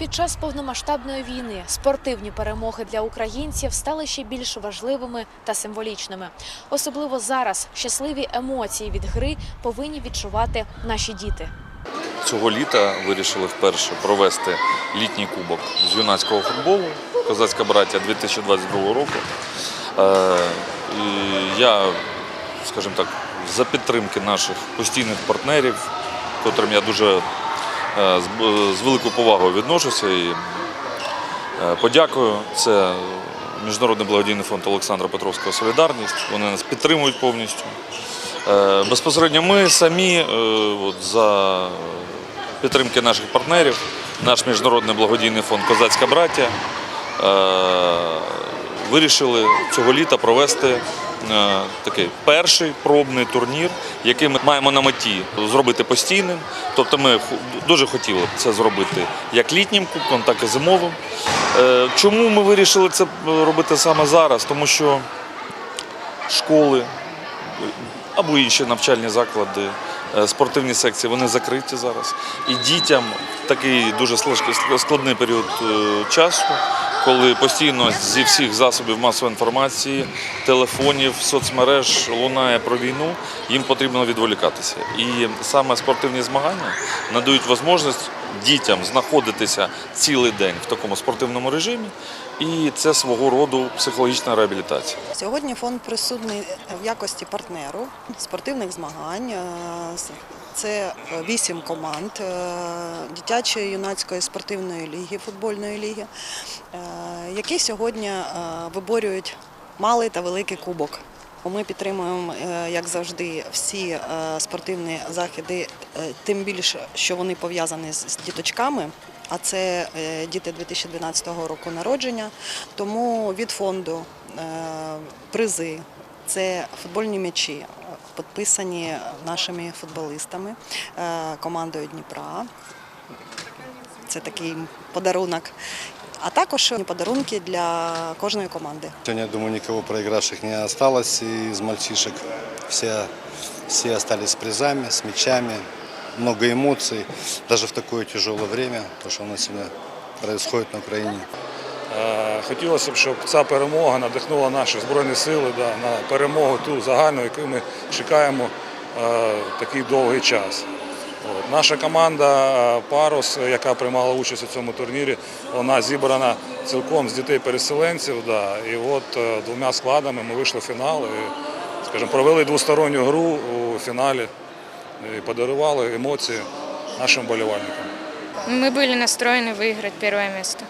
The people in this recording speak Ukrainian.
Під час повномасштабної війни спортивні перемоги для українців стали ще більш важливими та символічними. Особливо зараз щасливі емоції від гри повинні відчувати наші діти. Цього літа вирішили вперше провести літній кубок з юнацького футболу Козацька браття 2022 року. Е, я, скажімо так, за підтримки наших постійних партнерів, котрим я дуже з, з великою повагою відношуся і е, подякую. Це Міжнародний благодійний фонд Олександра Петровського Солідарність. Вони нас підтримують повністю. Е, Безпосередньо ми самі е, от, за підтримки наших партнерів, наш міжнародний благодійний фонд Козацька браття е, вирішили цього літа провести е, такий перший пробний турнір, який ми маємо на меті зробити постійним. Тобто ми дуже хотіли це зробити як літнім кубком, так і зимовим. Е, Чому ми вирішили це робити саме зараз? Тому що школи або інші навчальні заклади, е, спортивні секції, вони закриті зараз. І дітям такий дуже складний період е, часу, коли постійно зі всіх засобів масової інформації, телефонів, соцмереж лунає про війну, їм потрібно відволікатися. І саме спортивні змагання надають можливість дітям знаходитися цілий день в такому спортивному режимі, і це свого роду психологічна реабілітація. Сьогодні фонд присутній в якості партнеру спортивних змагань. Е, Це вісім команд е, дитячої юнацької спортивної ліги, футбольної ліги, е, які сьогодні виборюють малий та великий кубок. Ми підтримуємо, е, як завжди, всі е, спортивні заходи, е, тим більше, що вони пов'язані з діточками. А це діти 2012 року народження. Тому від фонду призи це футбольні м'ячі, підписані нашими футболистами, командою Дніпра. Це такий подарунок. А також подарунки для кожної команди. Сегодня, я думаю, никого проигравших не осталось из мальчишек. Все, все остались с призами, с мячами. Много эмоций, даже в такое тяжелое время, то, что у нас сегодня происходит на Украине. Е, Хотілося б, щоб ця перемога надихнула наші Збройні Сили да, на перемогу ту загальну, яку ми чекаємо е, такий довгий час. От. Наша команда е, Парус, яка приймала участь у цьому турнірі, вона зібрана цілком з дітей-переселенців. Да, і от е, двома складами ми вийшли в фінал і, скажімо, провели двосторонню гру у фіналі і подарували емоції нашим болівальникам. Мы были настроены выиграть первое место.